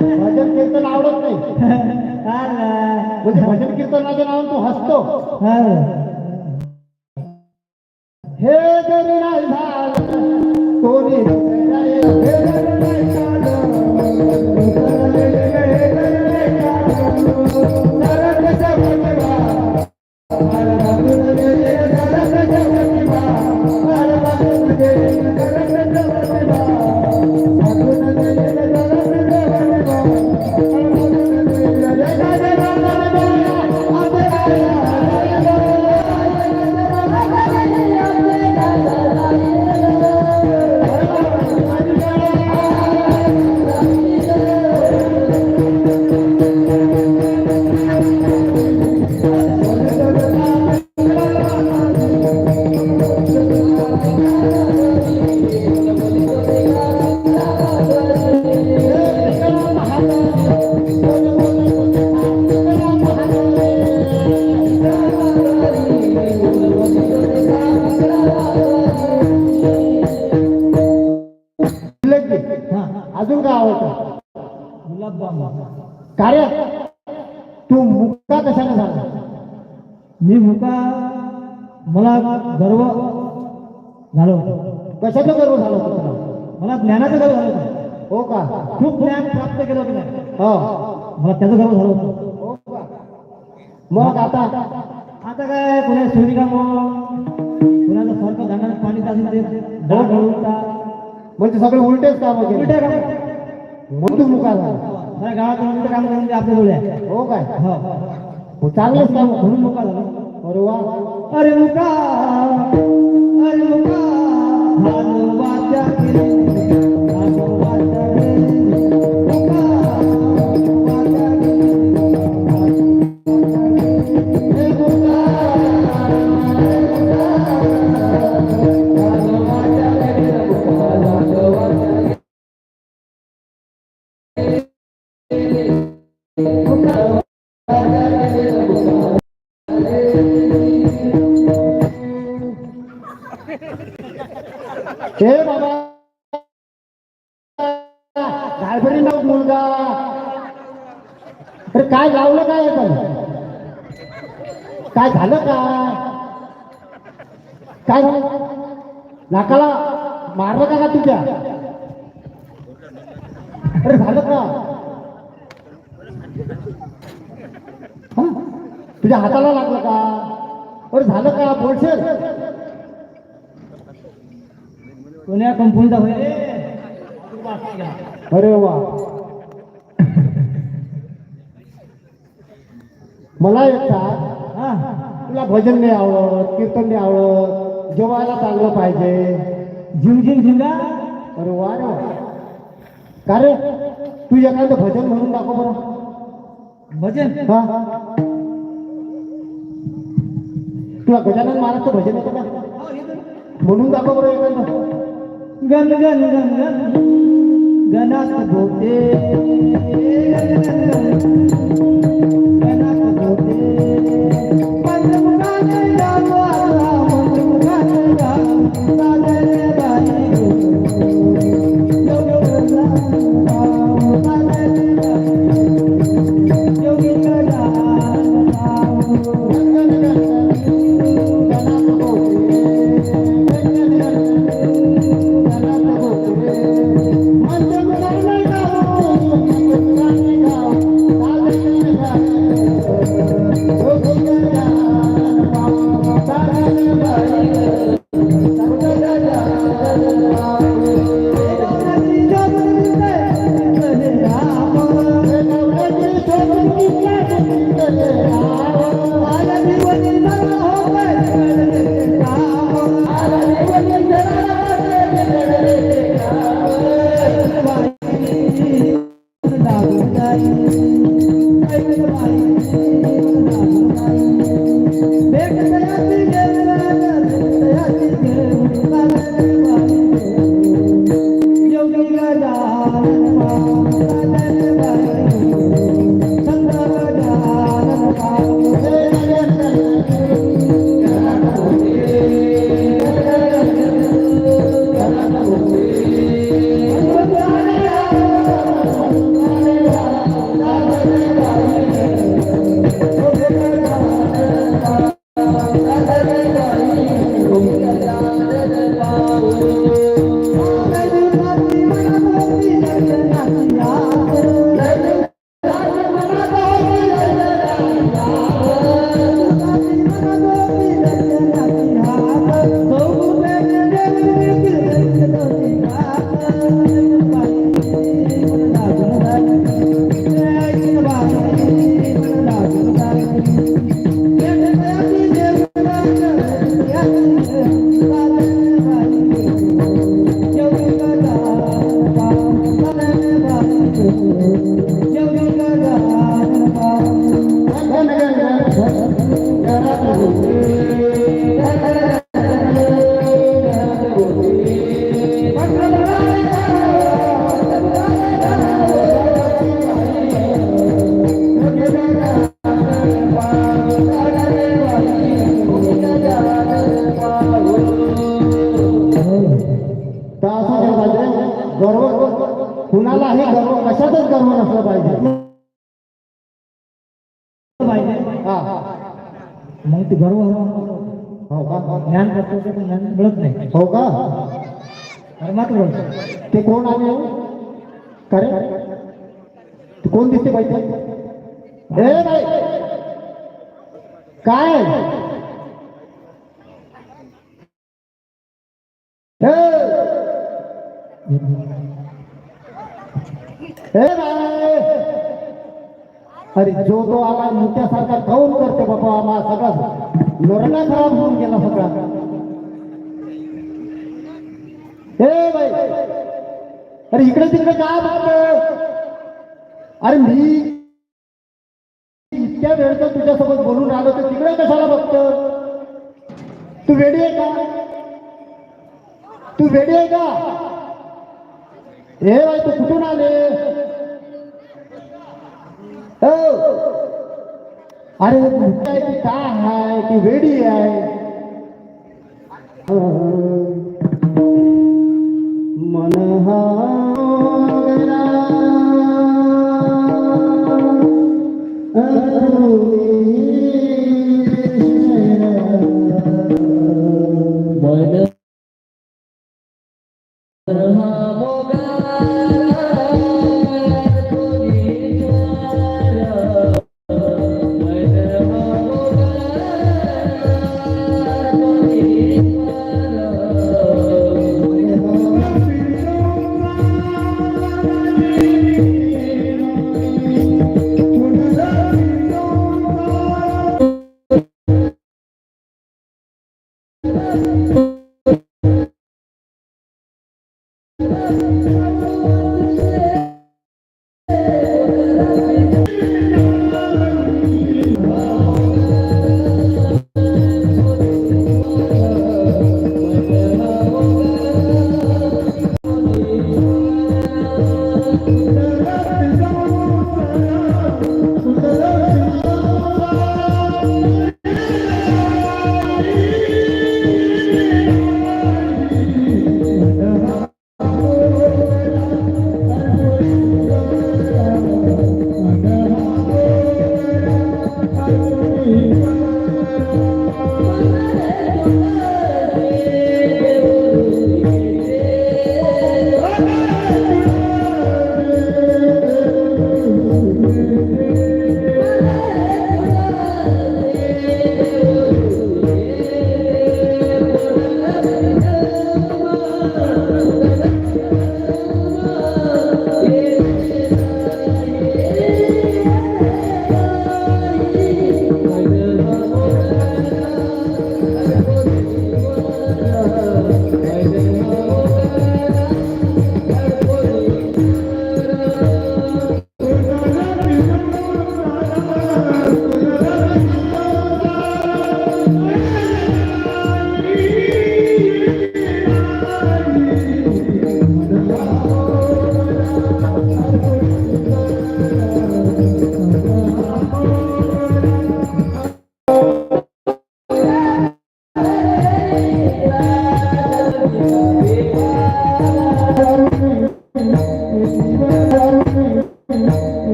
भजन कीर्तन आवडत नाही. म्हणजे भजन कीर्तनाच्या नावाने तू हसतो. हे त्याचा गर्व झाला होता. हो का मग आता आता काय कोणा सूर्यकाम कोणाचं सारखं झाडाला पाणी. म्हणजे सगळे उलटेच काम उलटे काम. तू मुका झाला. गावात काम करून आपल्या डोळे आहे. हो काय? हो. हो, चांगलंच काम म्हणून मुका झाला. अरे वा. अरे मुका अरे मुका. भानुवाच्या भानुवाच्या हे बाबा. गायबरी नाव मुलगा. अरे काय लावलं काय पण काय झालं काय काय झालं? नाकाला मारलं का का तुझ्या? अरे झालं का हं? तुझ्या हाताला लागलं का? अरे झालं का बोलशेर कोण्या कंपनीचा? अरे वा. मला हा. तुला भजन नाही आवडत कीर्तन नाही आवडत जेवायला चांगलं पाहिजे. झिंग झिंग झिंगा अरे वा रे. का रे? तू एखादं भजन म्हणून दाखव बरं. भजन? हा. तुला गजानन महाराजचं भजन येतं का? म्हणून दाखव बरं एखादं गण गण गण गण. गणात भोते गणात भोते तर ज्ञान करतो ते पण ज्ञान मिळत नाही? हो का? अरे मात्र बोलतो ते कोण आले खरे ते कोण दिसते पाहिजे ए बाई! काय? अरे जो तो आला मुक्यासारखा काऊन करते बाबा आम्हा सगळा. लोरणा खराब होऊन गेला सगळा. हे बाई. अरे इकडे तिकडे काय बघतो अरे मी इतक्या वेळ तर तुझ्यासोबत बोलून राहिलो तर तिकडे कशाला बघतो? तू वेडी आहे का? तू वेडी आहे का? हे बाई तू कुठून आले? हो. अरे कुठं आहे की काय आहे की वेडी आहे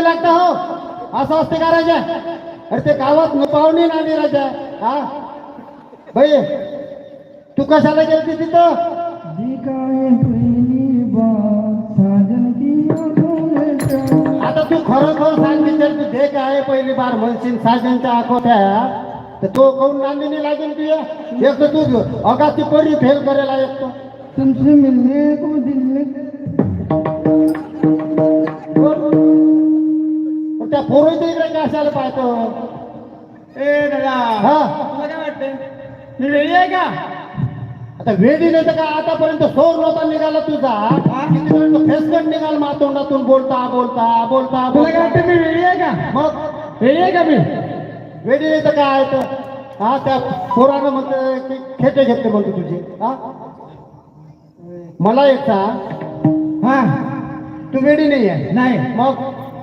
नांदी लागता हो. असं असते का राजा? अरे ते गावात न पाहुणे नांदी राजा. हा? बाई तू कशाला गेलती तिथं? आता तू खरं खरं सांग विचार तू दे काय पहिली बार म्हणशील साजनच्या आखोत्या तर तो कोण नांदिनी लागेल तुझ्या? एक तर तू अगाची परी फेल करायला एक तर. तुमसे मिलने को दिल त्या पोरीच्या इकडे कशाला पाहतो? ए दादा हा. तुला काय वाटतंय? मी वेळी आहे का? आता वेडी नाही तर का आतापर्यंत सोर नव्हता निघाला तुझा. फेसकट निघाल मातोंडातून. बोलता बोलता बोलता तुला काय वाटतं मी वेळी आहे का? मग? वेळी आहे का मी? वेडी नाही तर काय आहे तर? हा त्या पोरानं म्हणतं की खेटे घेतले म्हणतो तुझे. हा? मला एक सांग. हा. तू वेडी नाही आहे नाही. मग?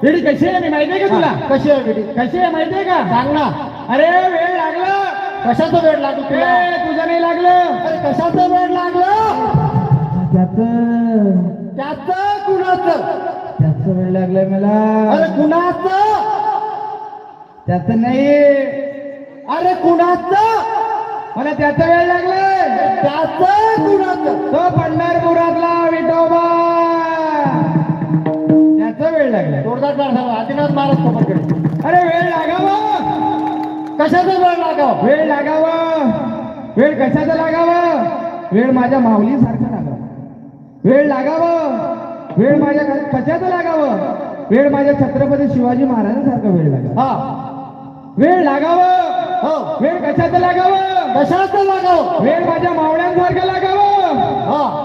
वेळी कशी आहे? मी माहिती आहे का तुला? कशी आहे वेडी कशी आहे माहिती आहे का? सांग ना. अरे वेळ लागला. कशाचा वेळ लागला तुला? तुझं नाही लागलं. अरे कशाचा वेळ लागला? त्याच. त्याच कुणाचं? त्याच वेळ लागलाय मला. अरे कुणाचं? त्याच नाही. अरे कुणाचं? मला त्याचा वेळ लागलाय. त्याच कुणाचं? तो पंढरपुरातला विठोबा. वेळ जोरदार टाळ झाला. आदिनाथ महाराज कोपरकडे अरे वेळ लागावा. कशाचा वेळ लागाव? वेळ लागावा. वेळ कशाचा लागावा? वेळ माझ्या माऊली सारखं लागावं. वेळ लागावा. वेळ माझ्या कशाचं लागावं? वेळ माझ्या छत्रपती शिवाजी महाराजांसारखं वेळ लागावा. हा. वेळ लागावं. हो. वेळ कशाचं लागावं? कशाचं लागाव? वेळ माझ्या मावळ्यांसारखं लागावं. हा.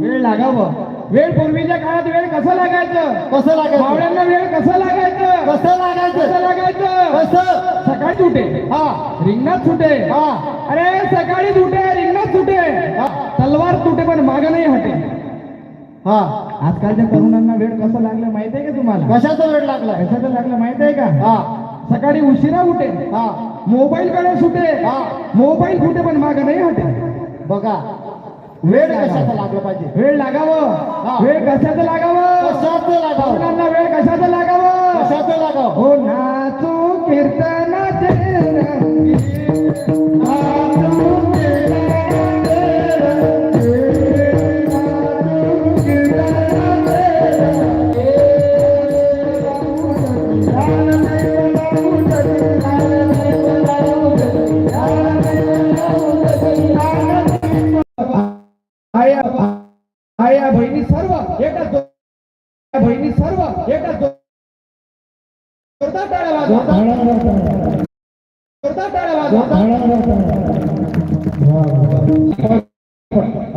वेळ लागावं. वेळ पूर्वीच्या काळात वेळ कसं लागायचं? कसं लागायचं? मावळ्यांना वेळ कसं लागायचं? कसं कसं लागायचं? लागायचं कसं? सकाळी सुटे. हा. रिंगणात सुटे. हा. अरे सकाळी सुटे रिंगणात सुटे. तलवार तुटे पण माग नाही हटे. हा. आजकालच्या तरुणांना वेळ कसं लागलं माहीत आहे का तुम्हाला? कशाचा वेळ लागलाय कशाचं लागलं माहीत आहे का? हा. सकाळी उशिरा उठे. हा. मोबाईल कडे सुटे. हा. मोबाईल कुठे पण माग नाही हटे. बघा वेळ कशाचा लागला पाहिजे? वेळ. लागावं. वेळ कशाचं लागावं? कशाचं लागाव? वेळ कशाचं लागावं? कशाचं लागाव? हो नाचू कीर्तनाचे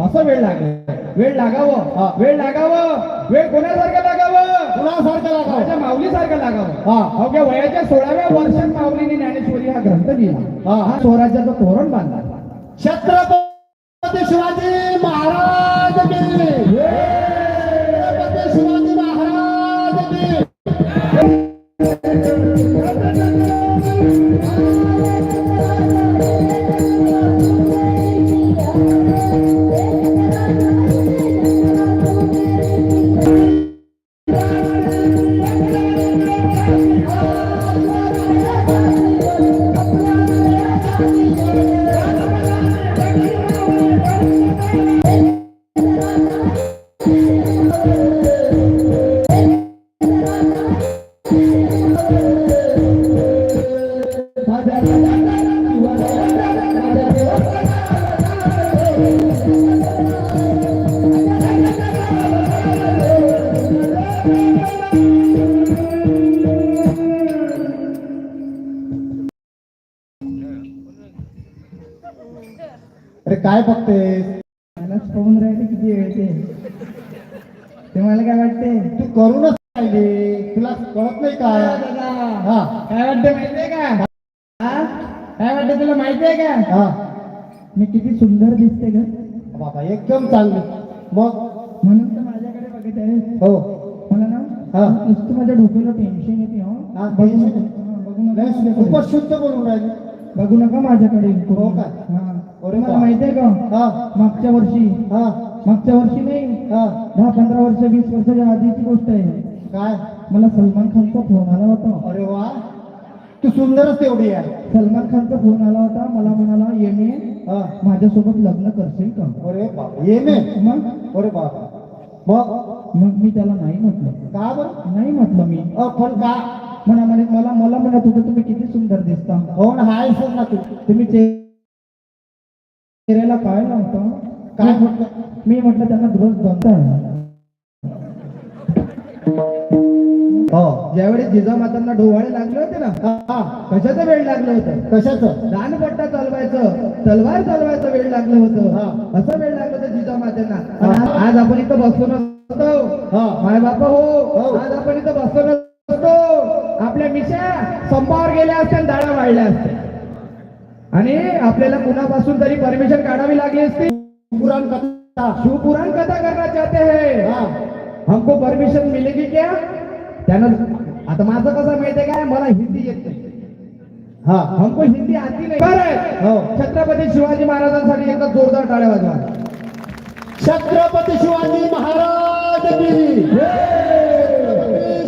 असं वेळ लागला. वेळ लागावं. वेळ लागावं. वेळ कोणासारखं लागावं? कुणासारखं लागाव? माझ्या माऊलीसारखं लागावं. हा. अवघ्या वयाच्या सोळाव्या वर्षात माऊलीने ज्ञानेश्वरी हा ग्रंथ लिहिला. हा. हा स्वराज्याचं तोरण बांधला. छत्रपती शिवाजी महाराज! दिसते ग बाबा एकदम चांगली. मग? म्हणून तर माझ्याकडे बघत आहे हो. मला ना हा. नुसतं माझ्या डोक्याला टेन्शन येते. हो बघू नका. खूपच शुद्ध बोलून राहिले. बघू नका माझ्याकडे. हो का? हा. का? हा. मागच्या वर्षी. हा. मागच्या वर्षी नाही. हा. दहा पंधरा वर्ष वीस वर्षाच्या आधीची गोष्ट आहे. काय? मला सलमान खानचा फोन आला होता. अरे वा. तू सुंदरच तेवढी आहे. सलमान खानचा फोन आला होता मला म्हणाला ये मी माझ्यासोबत लग्न करशील का? अरे बाप ये मे मग? अरे बाप. मग? मग मी त्याला नाही म्हटलं. का बरं? नाही म्हटलं मी. अ, पण का? म्हणा म्हणे मला मला म्हणत होतं तुम्ही किती सुंदर दिसता. हो ना हाय सर ना तू. तुम्ही चेहऱ्याला काय लावता काय म्हटलं मी म्हटलं त्यांना रोज बनताय हो ज्यावेळी जिजामातांना डोहाळे लागले होते ना कशाचं वेळ लागलं होतं? कशाचं? दानपट्टा चालवायचं तलवार चालवायचं वेळ लागलं होतं. हा. असं वेळ लागलं होतं जिजामात्यांना आणि आज- आपण इथं बसलो नसतो. हा. माय बापा हो. हो. आज आपण इथं बसलो नसतो. आपल्या मिशा संपावर गेल्या असत्या आणि दाढा वाढल्या असत्या. आणि आपल्याला कुणापासून तरी परमिशन काढावी लागली असती? पुराण कथा. शिवपुराण कथा करना चाहते हैं. हा. हमको परमिशन मिलेगी क्या? त्यानं आता माझं कसं माहितीये काय मला हिंदी येत नाही. हा. हमको हिंदी आती नाही. हो. छत्रपती शिवाजी महाराजांसाठी एकदा जोरदार टाळ्या वाजवा. छत्रपती शिवाजी महाराज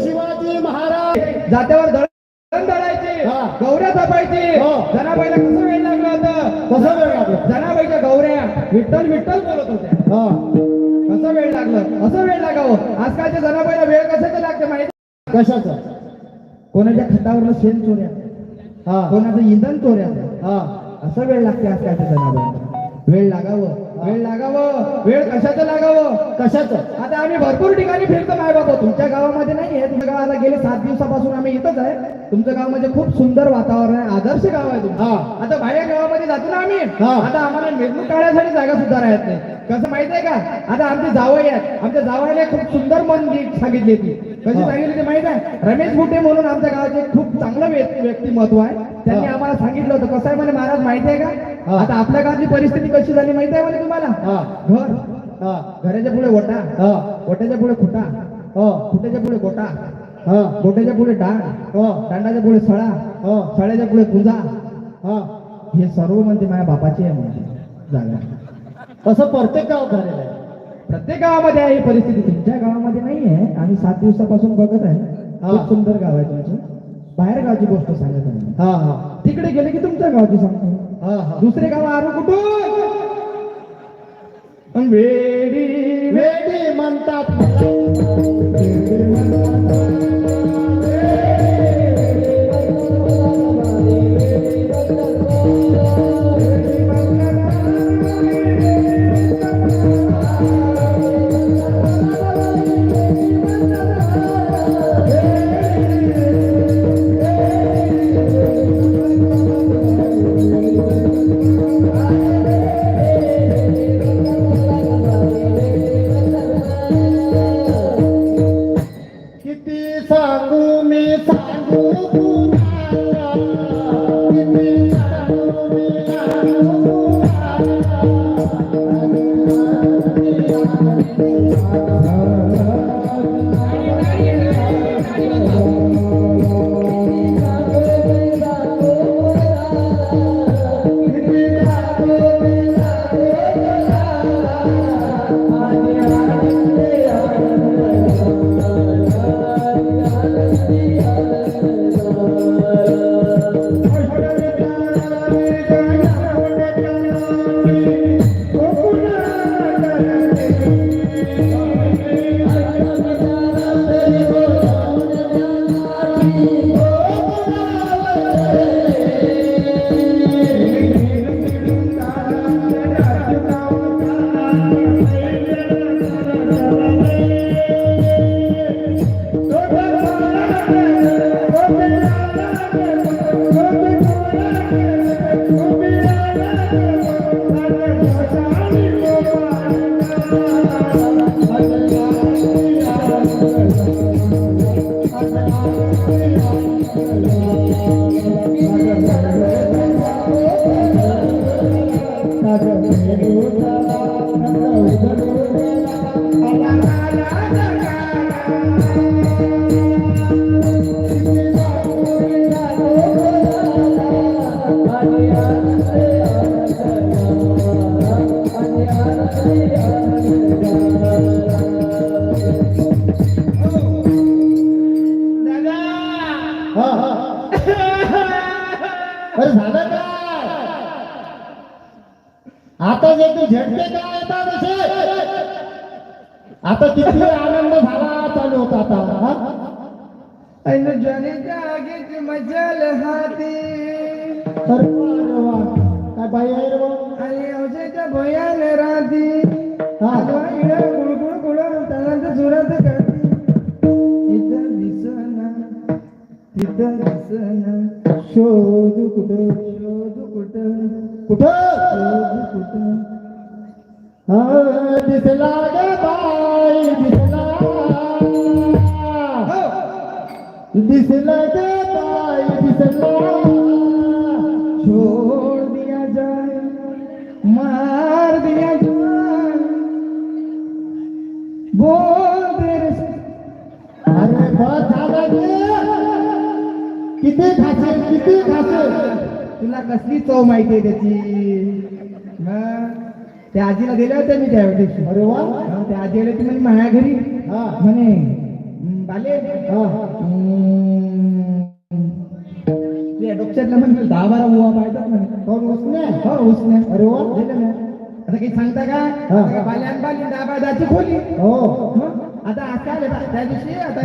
शिवाजी महाराज. जात्यावर दळण दळायचे. हा. गौऱ्या थापायचे. हो. जनाबाईला कसं वेळ लागलं होतं? कसं वेळ लागला? जनाबाईच्या गौऱ्या विठ्ठल विठ्ठल बोलत होत्या. हा. कसं वेळ लागलं? असं वेळ लागावं. आजकालच्या जनाबाईला वेळ कशाचं लागतं माहिती? कशाचं? कोणाच्या खतावरलं शेण चोऱ्या? हा. कोणाचं इंधन चोऱ्या? हा. असं वेळ लागते आजकालच्या जनाबाईला वेळ लागावं. वेळ लागावं. वेळ कशाचं लागावं? कशाचं? आता आम्ही भरपूर ठिकाणी फिरतो माय बाबा तुमच्या गावामध्ये नाही आहे तुमच्या गावाला गेले सात दिवसापासून आम्ही इथंच आहे. तुमचं गाव म्हणजे खूप सुंदर वातावरण आहे. आदर्श गाव आहे तुमचं. हा. आता बाहेर गावामध्ये जातो ना आम्ही. आता आम्हाला मिरवणूक काढण्यासाठी जागा सुद्धा राहत नाही. कसं माहितीये का? आता आमचे जावई आहेत आमच्या जावयाने खूप सुंदर मन सांगितली ती. कशी. सांगितली ती माहीत आहे? रमेश बुटे म्हणून आमच्या गावाचे खूप चांगलं व्यक्ती- व्यक्तिमत्व आहे. त्यांनी. आम्हाला सांगितलं होतं. कसं आहे म्हणे महाराज माहिती आहे का. आता आपल्या गावची परिस्थिती कशी झाली माहिती आहे म्हणे तुम्हाला? हा. घर. घराच्या पुढे ओटा हा. ओट्याच्या पुढे खुटा. खुट्याच्या पुढे गोटा. हा. गोट्याच्या पुढे डाळ. दांडाच्या पुढे सळा. सळ्याच्या पुढे हा. हे सर्व म्हणजे माझ्या बापाची आहे म्हणजे. जागा. असं प्रत्येक गाव झालेलं आहे. प्रत्येक गावामध्ये आहे ही परिस्थिती. तुमच्या गावामध्ये नाही आहे आम्ही सात दिवसापासून बघत आहे. हा. खूप सुंदर गाव आहे तुमचं. बाहेर गावची गोष्ट सांगत आहे हा हा. तिकडे गेले की तुमच्या गावची सांगतो. हा हा. दुसरे गाव आरो कुठून? अन वेडी वेडी म्हणतात आता जे तू येतात असे? आता किती आनंद झाला चालू होता आता ज्वारीच्या आगीची मजाल हाती. काय बाई आहे रे बा? आणि औषधाच्या भयान राहती. हा. इड गुळगुळ गुळ त्यानंतर सुरत करती. इथं दिसना तिथं दिसना. शोध कुठं शोध कुठं कुठं? शोध कुठं. हा, दिसला ग बाई दिसला. दिसला ग बाई दिसला. किती किती तुला कसली चव माहिती आहे त्याची? त्या आजीला दिल्या होत्या मी त्या दिवशी. अरे वा. मग त्या आजी आली होती म्हणे माझ्या घरी. हा. म्हणे "हं, बाले. हा. हं, म्हणजे दहा बारा म्हणे. कोण उसने? हो उसने. अरे वा. दिलं ना. आता काही सांगता का? हा. आता का बाल्यान बाली दाबादाची खोली. हो? आता आज काय झालं? त्या दिवशी आता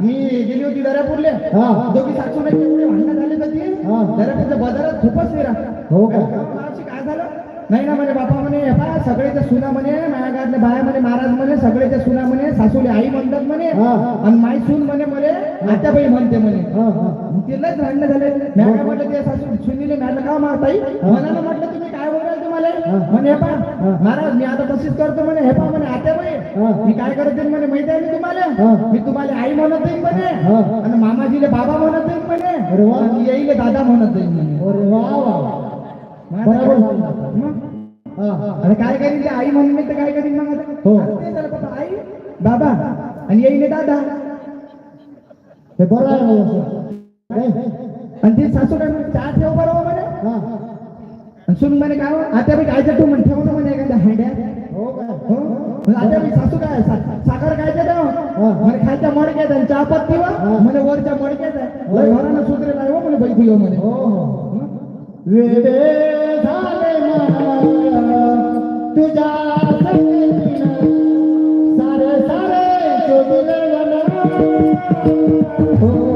मी गेली होती दर्यापूरले हा. दोघी सासूबाईचे एवढे भांडणं झाले होती हा. दर्यापूरच्या बाजारात खूपच वेळा हो का? मावशी काय झालं नाही ना म्हणे बापा म्हणे पहा सगळेच्या सुना म्हणे माझ्या गावातल्या बाया म्हणे महाराज म्हणे सगळेच्या सुना म्हणे सासूले आई म्हणतात म्हणे हा. आणि माई सून म्हणे म्हणे आत्याबाई म्हणते म्हणे हा हा भांडणं झाले मी काय म्हटलं ते सासू सुनीले मॅडम का मारताई म्हणाला म्हटलं तुम्ही काय बोलाल म्हणे हे महाराज मी आता तशीच करतो म्हणे. हे पहा म्हणे आत्याबाई हा. मी काय करत म्हणे माहिती आहे मी तुम्हाला? हा. मी तुम्हाला आई म्हणत येईन म्हणे. हा. आणि मामाजीले बाबा म्हणत येईन म्हणे. अरे वा. आणि येईले दादा म्हणत आता बरोबर. काय- आता. करीन ते? आई म्हणून मी तर काय करीन मग आता? हो. आता आई बाबा. आणि येईले दादा. हे बरं आहे मग असं. नाही? आणि ती सासू काय चहा ठेव बरोबर सुन म्हणे काय हो? आता बी काय तू म्हण? ठेव ना म्हणे एखाद्या हँड्यात. हो हो? आता मी सासू काय? साखर काय देत. म्हणे खायच्या मडक्यात आहे चहा पत्ती हा. म्हणे वरच्या मडक्यात आहे. घरानं सुधरे नाही हो म्हणे बैठी हो म्हणे. हो हो. वेडे झाले तुझ्या. सारे सारे शोधले हो.